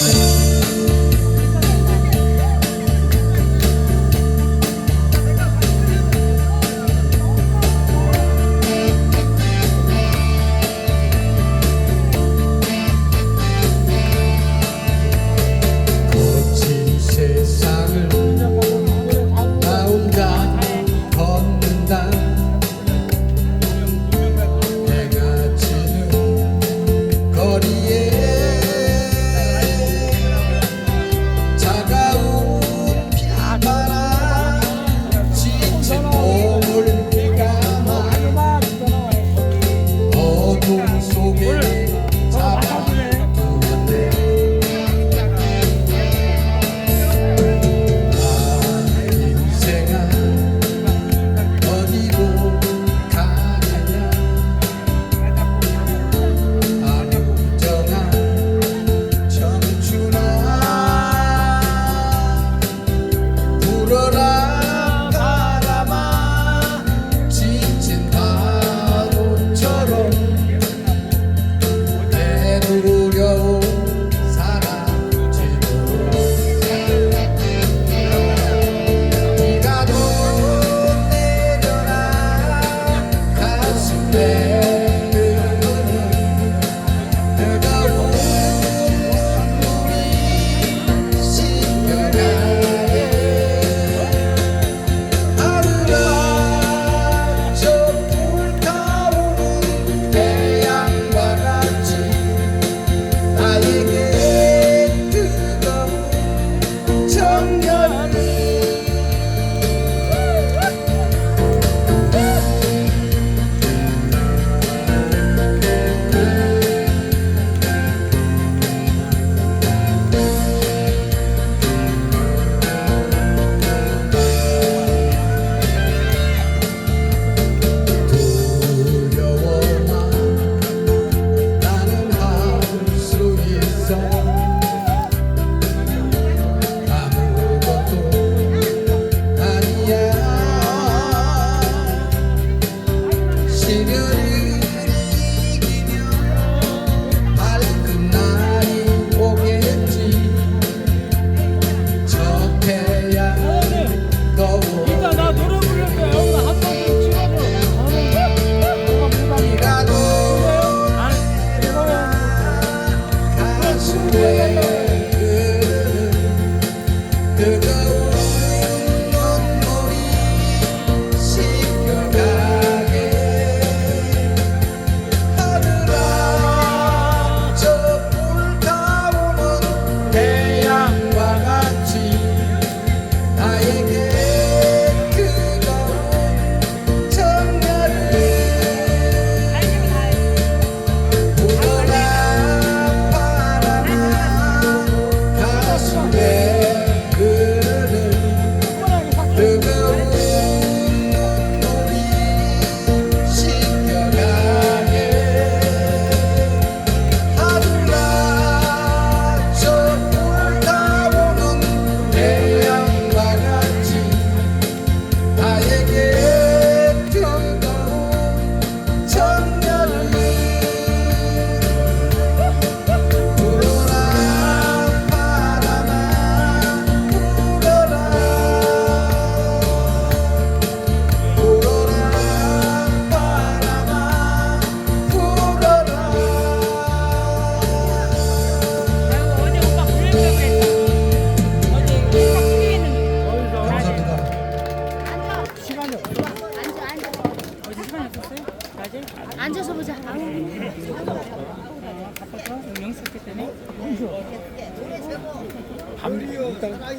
Bye. 밤이었다가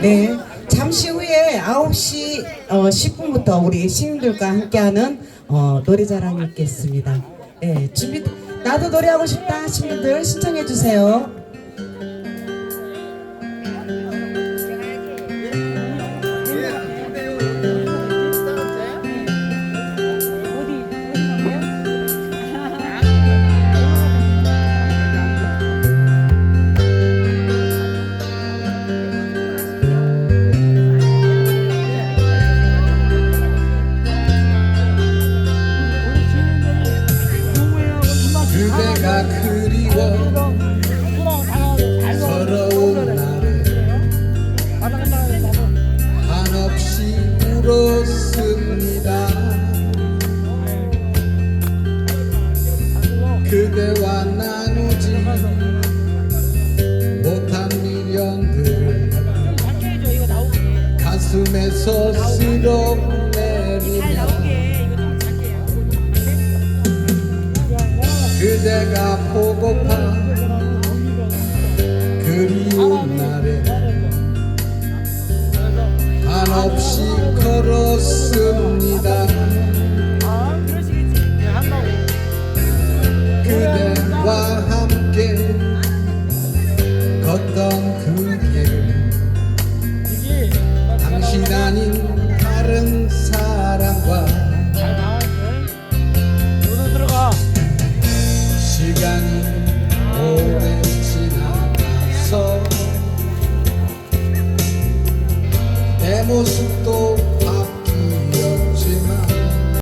네, 잠시 후에 9시 어, 10분부터 우리 시민들과 함께하는 어, 노래자랑 있겠습니다. 예, 준비, 나도 노래하고 싶다 하신 분들 신청해 주세요. 가슴에서 쓰던 내리며 그대가 보고파